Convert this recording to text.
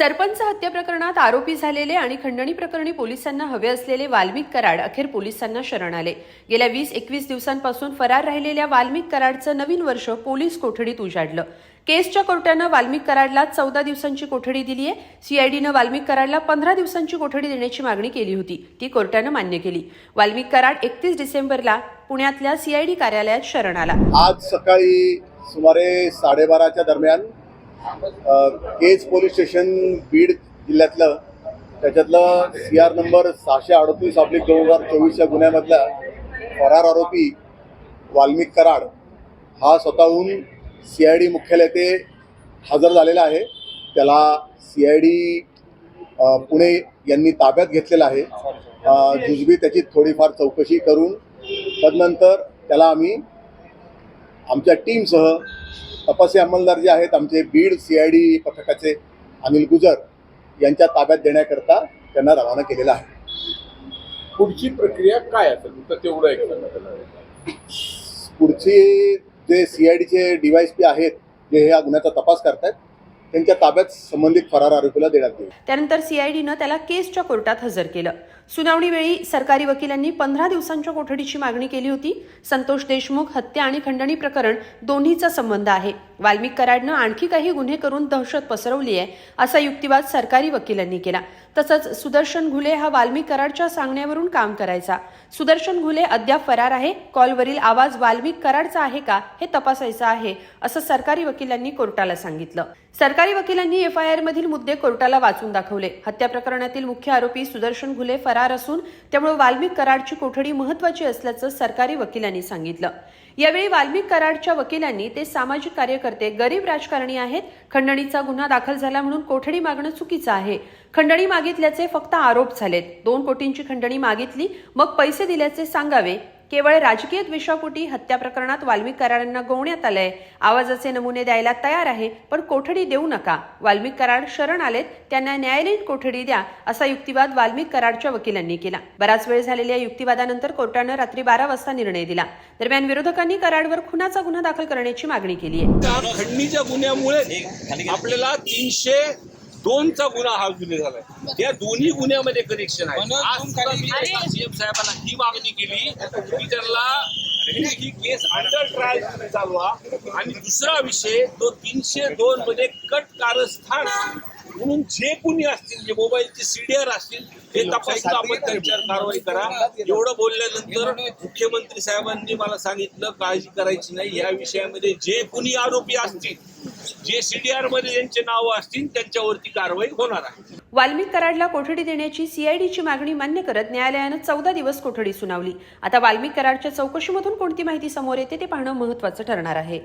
सरपंच हत्या प्रकरणात आरोपी झालेले आणि खंडणी प्रकरणी पोलिसांना हवे असलेले वाल्मिक कराड अखेर पोलिसांना शरण आले. गेल्या वीस एकवीस दिवसांपासून फरार राहिलेल्या वाल्मिक कराडचं नवीन वर्ष पोलीस कोठडीत उजाडलं. केसच्या कोर्टानं वाल्मिक कराडला चौदा दिवसांची कोठडी दिली आहे. सीआयडीनं वाल्मिक कराडला पंधरा दिवसांची कोठडी देण्याची मागणी केली होती. ती कोर्टानं मान्य केली. वाल्मिक कराड एकतीस डिसेंबरला पुण्यातल्या सीआयडी कार्यालयात शरण आला. आज सकाळी सुमारे साडेबाराच्या दरम्यान केज पोलीस स्टेशन बीड जिल्ह्यातलं त्याच्यातलं सी आर नंबर सहाशे अडतीस ऑब्लिक दोन हजार चोवीसच्या गुन्ह्यामधला फरार आरोपी वाल्मिक कराड हा स्वतःहून सी आय डी मुख्यालय ते हजर झालेला आहे. त्याला सी आय डी पुणे यांनी ताब्यात घेतलेला आहे. जुजबी त्याची थोडीफार चौकशी करून तदनंतर त्याला आम्ही आमच्या टीमसह तपासी अंमलदार जे आहेत आमचे बीड सी आय डी पथकाचे अनिल गुजर यांच्या ताब्यात देण्याकरता त्यांना रवाना केलेला आहे. पुढची प्रक्रिया काय असेल? फक्त तेवढं एक. पुढचे जे सी आय डीचे डीवायस पी आहेत जे ह्या गुन्ह्याचा तपास करतायत त्यांच्या ताब्यात संबंधित फरार आरोपीला देण्यात येईल. त्यानंतर सीआयडीनं त्याला केसच्या कोर्टात हजर केलं. सुनावणीवेळी सरकारी वकिलांनी पंधरा दिवसांच्या कोठडीची मागणी केली होती. संतोष देशमुख हत्या आणि खंडणी प्रकरण दोन्हीचा संबंध आहे. वाल्मिक कराडनं आणखी काही गुन्हे करून दहशत पसरवली आहे असा युक्तिवाद सरकारी वकिलांनी केला. तसंच सुदर्शन घुले हा वाल्मिक कराडच्या सांगण्यावरून काम करायचा. सुदर्शन घुले अद्याप फरार आहे. कॉलवरील आवाज वाल्मिक कराडचा आहे का हे तपासायचं आहे असं सरकारी वकिलांनी कोर्टाला सांगितलं. सरकारी वकिलांनी एफ आय आर मधील मुद्दे कोर्टाला वाचून दाखवले. हत्या प्रकरणातील मुख्य आरोपी सुदर्शन घुले फरार असून त्यामुळे वाल्मिक कराडची कोठडी महत्वाची असल्याचं सरकारी वकिलांनी सांगितलं. यावेळी वाल्मिक कराडच्या वकिलांनी ते सामाजिक कार्यकर्ते गरीब राजकारणी आहेत खंडणीचा गुन्हा दाखल झाला म्हणून कोठडी मागणं चुकीचं आहे. खंडणी मागितल्याचे फक्त आरोप झालेत. दोन कोटींची खंडणी मागितली मग पैसे दिल्याचे सांगावे केवळ राजकीय द्वेषापोटी हत्या प्रकरणात वाल्मिक कराडांना गोवण्यात आलंय. आवाजाचे नमुने द्यायला तयार आहे पण कोठडी देऊ नका. वाल्मिक कराड शरण आलेत त्यांना न्यायालयीन कोठडी द्या असा युक्तिवाद वाल्मिक कराडच्या वकिलांनी केला. बराच वेळ झालेल्या युक्तिवादानंतर कोर्टानं रात्री बारा वाजता निर्णय दिला. दरम्यान विरोधकांनी कराडवर खुनाचा गुन्हा दाखल करण्याची मागणी केली आहे. त्या खंडणीच्या गुन्ह्यामुळे आपल्याला तीनशे दोनचा गुन्हा हा गुन्हे झालाय. या दोन्ही गुन्ह्यामध्ये कनेक्शन आहे. आज सीएम साहेबांना ही मागणी केली की त्यांना ही केस अंडर ट्रायल चालवा. आणि दुसरा विषय तो तीनशे दोन मध्ये कट कारस्थान म्हणून जे कोणी असतील जे मोबाईलचे सीडीआर असतील ते तपासून आपण त्यांच्यावर कारवाई करा. एवढं बोलल्यानंतर मुख्यमंत्री साहेबांनी मला सांगितलं काळजी करायची नाही. या विषयामध्ये जे कोणी आरोपी असतील जे सीडीआरमध्ये ज्यांचे नाव असतील त्यांच्यावरती कारवाई होणार आहे. वाल्मिक कराडला कोठडी देण्याची सीआयडीची मागणी मान्य करत न्यायालयानं चौदा दिवस कोठडी सुनावली. आता वाल्मिक कराडच्या चौकशीमधून कोणती माहिती समोर येते ते पाहणं महत्वाचं ठरणार आहे.